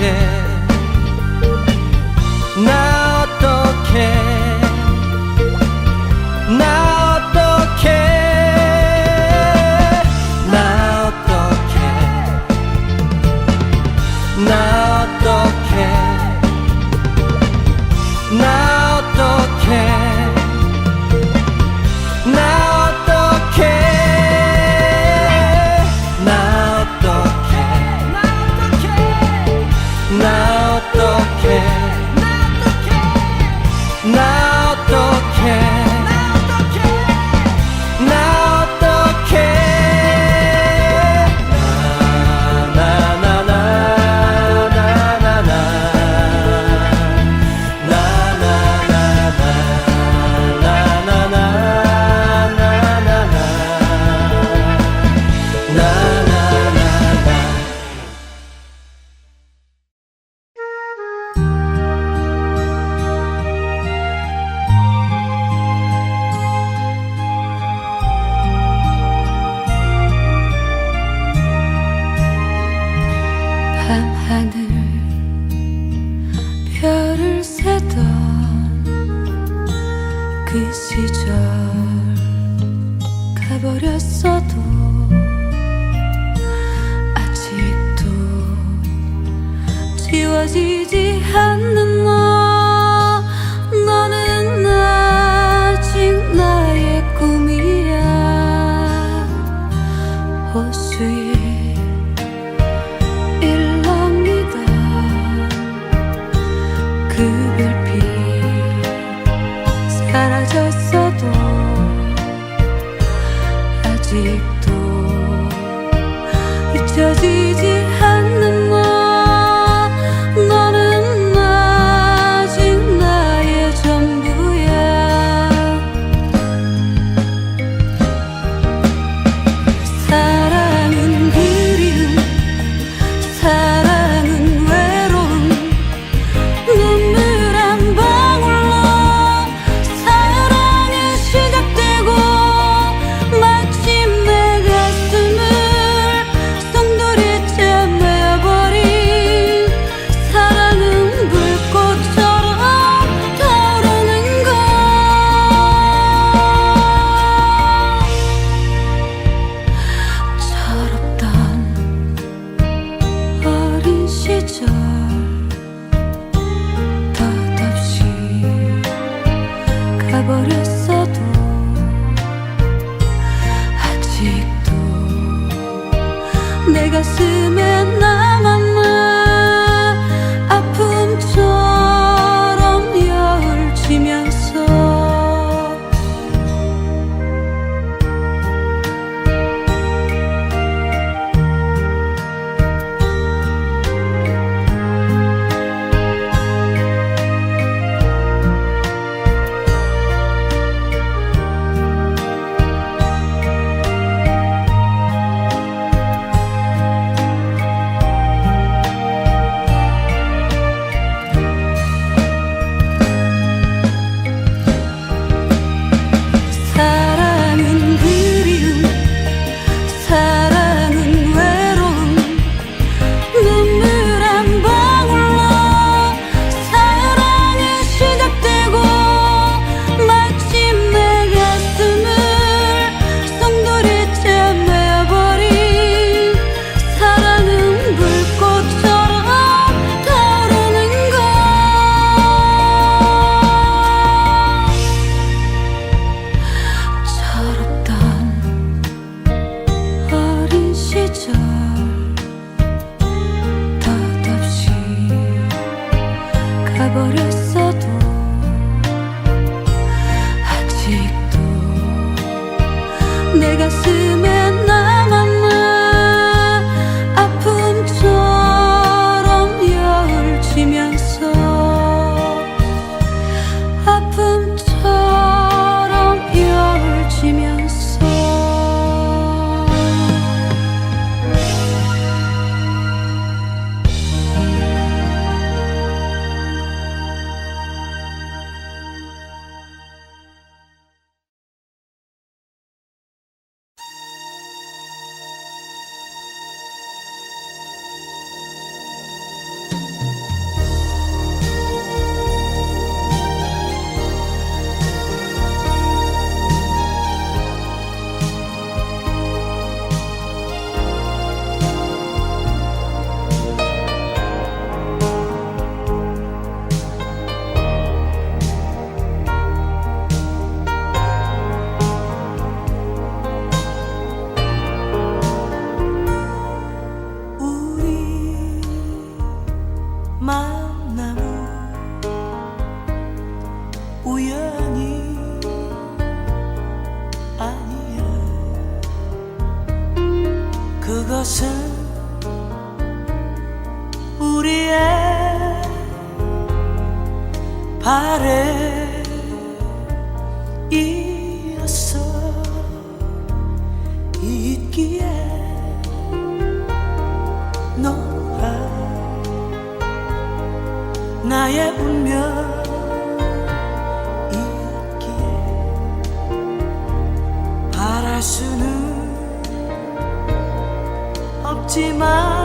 mujer. 버렸어도 아직도 지워지지 않는 너. 가버렸어도 아직도 내 가슴 것은 우리의 발에 이어서 있기에 너가 나의 운명 있기에 바랄 수는 마지막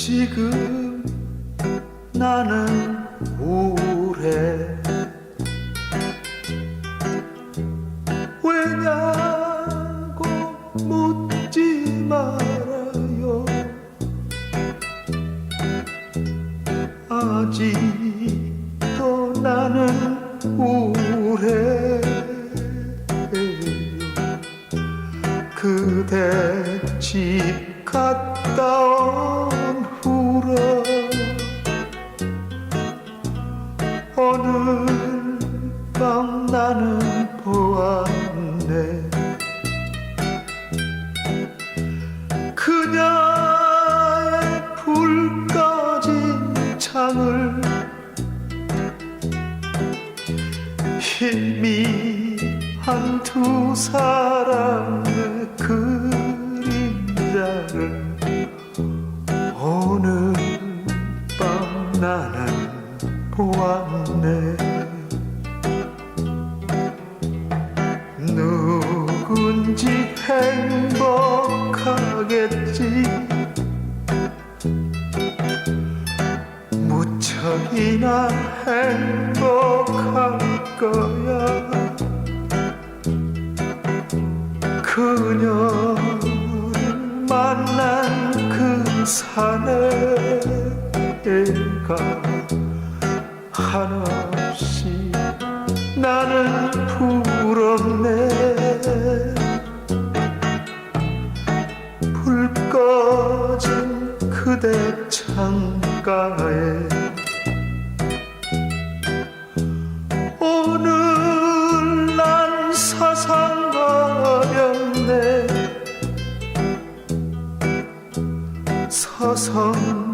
지금 나는 우울해. 왜냐고 묻지 말아요. 아직도 나는 우울해요 그대 집 갔다 온 후로 오늘 밤 나는 보았네. 그녀의 불 꺼진 창을 희미한 두 사람의 그 보았네. 누군지 행복하겠지? 무척이나 행복할 거야. 그녀를 만난 그 산에 가 한없이 나는 부럽네. 불 꺼진 그대 창가에 오늘 난 사상거렸네. 서성대는